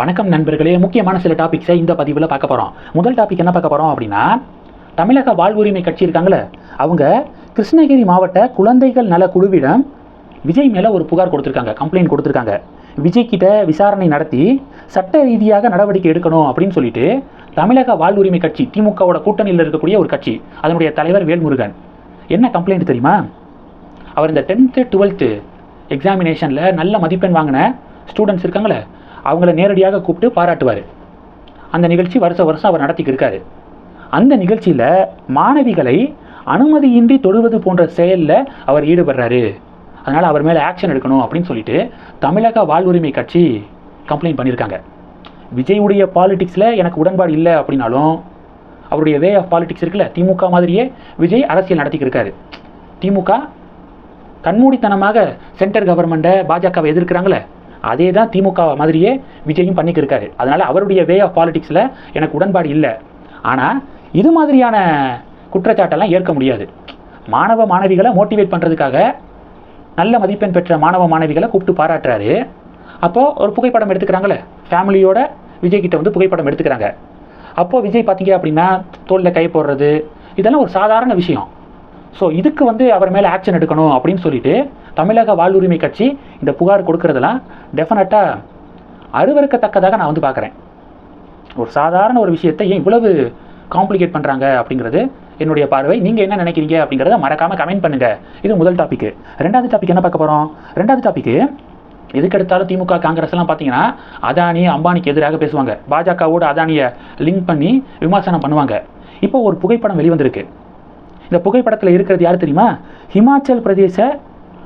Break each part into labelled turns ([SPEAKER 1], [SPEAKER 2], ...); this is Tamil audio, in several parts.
[SPEAKER 1] வணக்கம் நண்பர்களே. முக்கியமான சில டாபிக்ஸை இந்த பதிவில் பார்க்க போகிறோம் முதல் டாபிக் என்ன பார்க்க போகிறோம் அப்படின்னா தமிழக வாழ்வுரிமை கட்சி இருக்காங்களே அவங்க கிருஷ்ணகிரி மாவட்ட குழந்தைகள் நல குழுவிடம் விஜய் மேலே ஒரு புகார் கொடுத்துருக்காங்க கம்ப்ளைண்ட் கொடுத்துருக்காங்க. விஜய் கிட்ட விசாரணை நடத்தி சட்ட ரீதியாக நடவடிக்கை எடுக்கணும் அப்படின்னு சொல்லிட்டு தமிழக வாழ்வுரிமை கட்சி திமுகவோட கூட்டணியில் இருக்கக்கூடிய ஒரு கட்சி அதனுடைய தலைவர் வேல்முருகன். என்ன கம்ப்ளைண்ட் தெரியுமா? அவர் இந்த டென்த்து டுவெல்த்து எக்ஸாமினேஷனில் நல்ல மதிப்பெண் வாங்கின ஸ்டூடெண்ட்ஸ் இருக்காங்களே அவங்கள நேரடியாக கூப்பிட்டு பாராட்டுவார். அந்த நிகழ்ச்சி வருஷ வருஷம் அவர் நடத்திக்கிட்டு இருக்காரு. அந்த நிகழ்ச்சியில் மாணவிகளை அனுமதியின்றி தொடுவது போன்ற செயலில் அவர் ஈடுபடுறாரு. அதனால் அவர் மேலே ஆக்ஷன் எடுக்கணும் அப்படின்னு சொல்லிட்டு தமிழக வாழ்வுரிமை கட்சி கம்ப்ளைண்ட் பண்ணியிருக்காங்க. விஜயுடைய பாலிடிக்ஸில் எனக்கு உடன்பாடு இல்லை அப்படின்னாலும் அவருடைய வே ஆஃப் பாலிடிக்ஸ் இருக்குல்ல திமுக மாதிரியே விஜய் அரசியல் நடத்திக்கிருக்காரு திமுக கண்மூடித்தனமாக சென்டர் கவர்மெண்ட்டை பாஜகவை எதிர்க்கிறாங்களே அதே தான் திமுக மாதிரியே விஜயும் பண்ணிக்கிட்டு இருக்காரு அதனால் அவருடைய வே ஆஃப் பாலிடிக்ஸில் எனக்கு உடன்பாடு இல்லை. ஆனால் இது மாதிரியான குற்றச்சாட்டெல்லாம் ஏற்க முடியாது. மாணவ மாணவிகளை மோட்டிவேட் பண்ணுறதுக்காக நல்ல மதிப்பெண் பெற்ற மாணவ மாணவிகளை கூப்பிட்டு பாராட்டுறாரு. அப்போது ஒரு புகைப்படம் எடுத்துக்கிறாங்களே ஃபேமிலியோட விஜய்கிட்ட வந்து புகைப்படம் எடுத்துக்கிறாங்க. அப்போது விஜய் பார்த்தீங்க அப்படின்னா தோளில் கை போடுறது இதெல்லாம் ஒரு சாதாரண விஷயம். ஸோ இதுக்கு வந்து அவர் மேலே ஆக்ஷன் எடுக்கணும் அப்படின்னு சொல்லிட்டு தமிழக வாழ்வுரிமை கட்சி இந்த புகார் கொடுக்கறதெல்லாம் டெஃபினட்டாக அருவருக்கத்தக்கதாக நான் வந்து பார்க்குறேன். ஒரு சாதாரண ஒரு விஷயத்தை ஏன் இவ்வளவு காம்ப்ளிகேட் பண்ணுறாங்க அப்படிங்கிறது என்னுடைய பார்வை. நீங்கள் என்ன நினைக்கிறீங்க அப்படிங்கிறத மறக்காமல் கமெண்ட் பண்ணுங்கள் இது முதல் டாபிக் ரெண்டாவது டாபிக் என்ன பார்க்க போகிறோம் ரெண்டாவது டாபிக்கு எதுக்கெடுத்தாலும் திமுக காங்கிரஸ் எல்லாம் பார்த்தீங்கன்னா அதானி அம்பானிக்கு எதிராக பேசுவாங்க. பாஜகவோட அதானியை லிங்க் பண்ணி விமர்சனம் பண்ணுவாங்க. இப்போ ஒரு புகைப்படம் வெளிவந்திருக்கு. இந்த புகைப்படத்தில் இருக்கிறது யார் தெரியுமா? ஹிமாச்சல் பிரதேச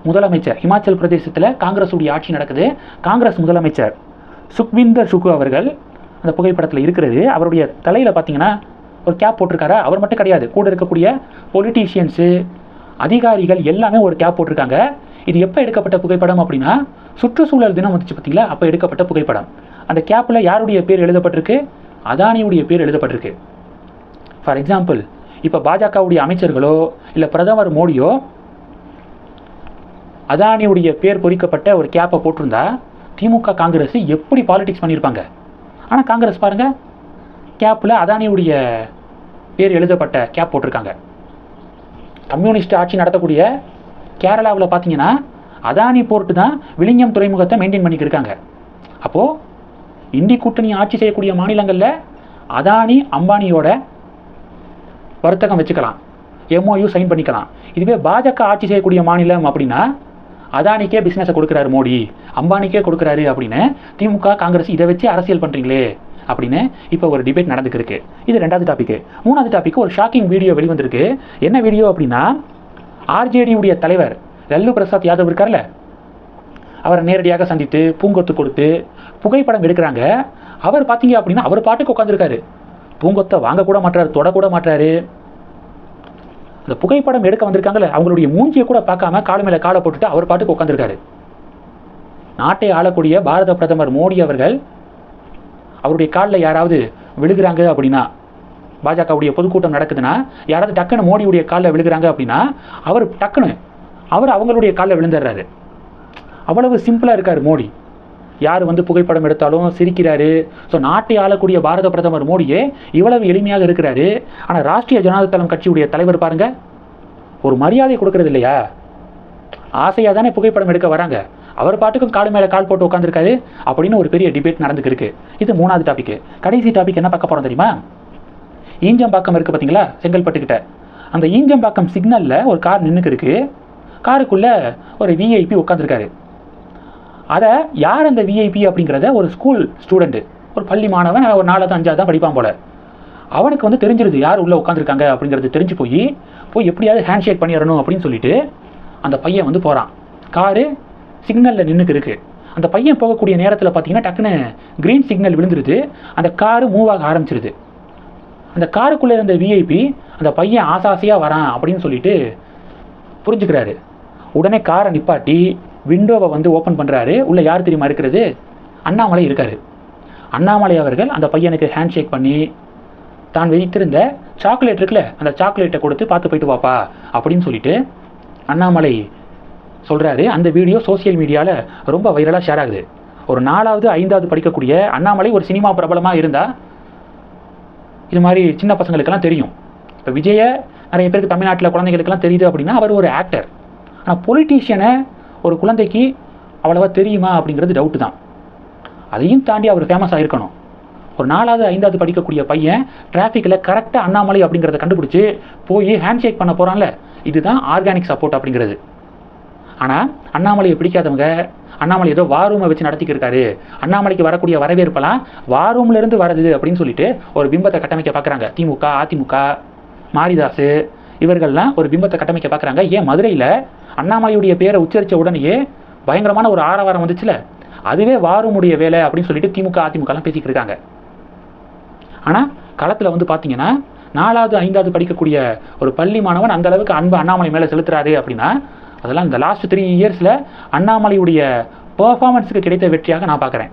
[SPEAKER 1] முதலமைச்சர். ஹிமாச்சல் பிரதேசத்தில் காங்கிரஸுடைய ஆட்சி நடக்குது. காங்கிரஸ் முதலமைச்சர் சுக்விந்தர் சுகு அவர்கள் அந்த புகைப்படத்தில் இருக்கிறது. அவருடைய தலையில் பார்த்தீங்கன்னா ஒரு கேப் போட்டிருக்காரா? அவர் மட்டும் கிடையாது. கூட இருக்கக்கூடிய பொலிட்டீஷியன்ஸு அதிகாரிகள் எல்லாமே ஒரு கேப் போட்டிருக்காங்க. இது எப்போ எடுக்கப்பட்ட புகைப்படம் அப்படின்னா சுற்றுச்சூழல் தினம் வந்துச்சு பார்த்தீங்களா அப்போ எடுக்கப்பட்ட புகைப்படம். அந்த கேப்பில் யாருடைய பேர் எழுதப்பட்டிருக்கு? அதானியுடைய பேர் எழுதப்பட்டிருக்கு. ஃபார் எக்ஸாம்பிள் இப்போ பாஜகவுடைய அமைச்சர்களோ இல்லை பிரதமர் மோடியோ அதானியுடைய பேர் பொறிக்கப்பட்ட ஒரு கேப்பை போட்டிருந்தா திமுக காங்கிரஸ் எப்படி பாலிடிக்ஸ் பண்ணியிருப்பாங்க ஆனால் காங்கிரஸ் பாருங்கள் கேப்பில் அதானியுடைய பேர் எழுதப்பட்ட கேப் போட்டிருக்காங்க. கம்யூனிஸ்ட் ஆட்சி நடத்தக்கூடிய கேரளாவில் பார்த்தீங்கன்னா அதானி போர்ட்டு தான் விழிஞ்சம் துறைமுகத்தை மெயின்டைன் பண்ணிக்கிட்டு இருக்காங்க அப்போது இந்தி கூட்டணி ஆட்சி செய்யக்கூடிய மாநிலங்களில் அதானி அம்பானியோட வர்த்தகம் வச்சுக்கலாம். எம்ஓயு சைன் பண்ணிக்கலாம். இதுவே பாஜக ஆட்சி செய்யக்கூடிய மாநிலம் அப்படின்னா அதானிக்கே பிஸ்னஸை கொடுக்குறாரு மோடி. அம்பானிக்கே கொடுக்குறாரு அப்படின்னு திமுக காங்கிரஸ் இதை வச்சு அரசியல் பண்ணுறீங்களே அப்படின்னு இப்போ ஒரு டிபேட் நடந்துக்கு இருக்கு இது ரெண்டாவது டாபிக் மூணாவது டாபிக் ஒரு ஷாக்கிங் வீடியோ வெளிவந்திருக்கு. என்ன வீடியோ அப்படின்னா ஆர்ஜேடியுடைய தலைவர் லல்லு பிரசாத் யாதவ் இருக்கார்ல? அவரை நேரடியாக சந்தித்து பூங்கொத்து கொடுத்து புகைப்படம் எடுக்கிறாங்க. அவர் பார்த்தீங்க அப்படின்னா அவர் பாட்டுக்கு உட்காந்துருக்காரு பூங்கொத்தை வாங்கக்கூட கூட மாட்டாரு தொட மாட்டாரு அந்த புகைப்படம் எடுக்க வந்திருக்காங்கல்ல அவங்களுடைய மூஞ்சியை கூட பார்க்காம கால மேலே காலை போட்டுட்டு அவர் பாட்டுக்கு உட்காந்துருக்காரு நாட்டை ஆளக்கூடிய பாரத பிரதமர் மோடி அவர்கள் அவருடைய காலில் யாராவது விழுகிறாங்க அப்படின்னா பாஜகவுடைய பொதுக்கூட்டம் நடக்குதுன்னா யாராவது டக்குன்னு மோடியுடைய காலில் விழுகிறாங்க அப்படின்னா அவர் டக்குன்னு அவர் அவங்களுடைய காலில் விழுந்துடுறாரு. அவ்வளவு சிம்பிளாக இருக்கார் மோடி. யார் வந்து புகைப்படம் எடுத்தாலும் சிரிக்கிறாரு. ஸோ நாட்டை ஆளக்கூடிய பாரத பிரதமர் மோடியே இவ்வளவு எளிமையாக இருக்கிறாரு. ஆனால் ராஷ்ட்ரிய ஜனதா தளம் கட்சியுடைய தலைவர் பாருங்க ஒரு மரியாதை கொடுக்கறது இல்லையா? ஆசையாக தானே புகைப்படம் எடுக்க வராங்க. அவர் பாட்டுக்கும் கால் மேலே கால் போட்டு உட்காந்துருக்காரு அப்படின்னு ஒரு பெரிய டிபேட் நடந்துக்கு இது மூணாவது டாபிக் கடைசி டாபிக் என்ன பார்க்க போகிறோம் தெரியுமா? ஈஞ்சம்பாக்கம் இருக்குது பார்த்தீங்களா செங்கல்பட்டுக்கிட்ட. அந்த ஈஞ்சம்பாக்கம் சிக்னலில் ஒரு கார் நின்றுக்கு இருக்கு காருக்குள்ளே ஒரு விஐபி உட்காந்துருக்காரு அதை யார் அந்த விஐபி அப்படிங்கிறத ஒரு ஸ்கூல் ஸ்டூடெண்ட்டு ஒரு பள்ளி மாணவன் ஒரு நாலாவது அஞ்சாவது தான் படிப்பான் போல. அவனுக்கு வந்து தெரிஞ்சிருது யார் உள்ளே உட்காந்துருக்காங்க அப்படிங்கிறது தெரிஞ்சு போய் போய் எப்படியாவது ஹேண்ட் ஷேக் பண்ணிடணும் அப்படின்னு சொல்லிட்டு அந்த பையன் வந்து போகிறான் காரு சிக்னலில் நின்றுக்கு இருக்குது அந்த பையன் போகக்கூடிய நேரத்தில் பார்த்தீங்கன்னா டக்குன்னு க்ரீன் சிக்னல் விழுந்துருது. அந்த காரு மூவ் ஆக ஆரம்பிச்சிருது. அந்த காருக்குள்ளே இருந்த விஐபி அந்த பையன் ஆசாசியாக வரான் அப்படின்னு சொல்லிட்டு புரிஞ்சுக்கிறாரு. உடனே காரை நிப்பாட்டி விண்டோவை வந்து ஓப்பன் பண்ணுறாரு உள்ளே யார் தெரியுமா இருக்கிறது? அண்ணாமலை இருக்கார். அண்ணாமலை அவர்கள் அந்த பையனுக்கு ஹேண்ட் ஷேக் பண்ணி தான் வைத்திருந்த சாக்லேட் இருக்குல்ல அந்த சாக்லேட்டை கொடுத்து பார்த்து போயிட்டு வாப்பா அப்படின்னு சொல்லிட்டு அண்ணாமலை சொல்கிறாரு அந்த வீடியோ சோஷியல் மீடியாவில் ரொம்ப வைரலாக ஷேர் ஆகுது. ஒரு நாலாவது ஐந்தாவது படிக்கக்கூடிய அண்ணாமலை ஒரு சினிமா பிரபலமாக இருந்தால் இது மாதிரி சின்ன பசங்களுக்கெல்லாம் தெரியும். இப்போ விஜய நிறைய பேருக்கு தமிழ்நாட்டில் குழந்தைகளுக்கெல்லாம் தெரியுது அப்படின்னா அவர் ஒரு ஆக்டர் ஆனால் பொலிட்டீஷியனை ஒரு குழந்தைக்கு அவ்வளவா தெரியுமா அப்படிங்கிறது டவுட்டு தான். அதையும் தாண்டி அவர் ஃபேமஸாக இருக்கணும் ஒரு நாலாவது ஐந்தாவது படிக்கக்கூடிய பையன் டிராஃபிக்கில் கரெக்டாக அண்ணாமலை அப்படிங்கிறத கண்டுபிடிச்சி போய் ஹேண்ட் ஷேக் பண்ண போகிறான்ல இதுதான் ஆர்கானிக் சப்போர்ட் அப்படிங்கிறது. ஆனால் அண்ணாமலையை பிடிக்காதவங்க அண்ணாமலை ஏதோ வாரூமை வச்சு நடத்திக்கிருக்காரு அண்ணாமலைக்கு வரக்கூடிய வரவேற்பெல்லாம் வாரூம்லேருந்து வருது அப்படின்னு சொல்லிட்டு ஒரு பிம்பத்தை கட்டமைக்க பார்க்குறாங்க திமுக அதிமுக மாரிதாஸ் இவர்கள்லாம் ஒரு பிம்பத்தை கட்டமைக்க பார்க்குறாங்க. ஏன் மதுரையில் அண்ணாமலையுடைய பேரை உச்சரித்த உடனேயே பயங்கரமான ஒரு ஆரவாரம் வந்துச்சுல? அதுவே வாரமுடைய வேலை அப்படின்னு சொல்லிட்டு திமுக அதிமுகலாம் பேசிக்கிட்டு இருக்காங்க. ஆனால் களத்தில் வந்து பார்த்தீங்கன்னா நாலாவது ஐந்தாவது படிக்கக்கூடிய ஒரு பள்ளி மாணவன் அந்த அளவுக்கு அன்பு அண்ணாமலை மேலே செலுத்துறாரு அப்படின்னா அதெல்லாம் இந்த லாஸ்ட் த்ரீ இயர்ஸில் அண்ணாமலையுடைய பர்ஃபாமன்ஸுக்கு கிடைத்த வெற்றியாக நான் பார்க்குறேன்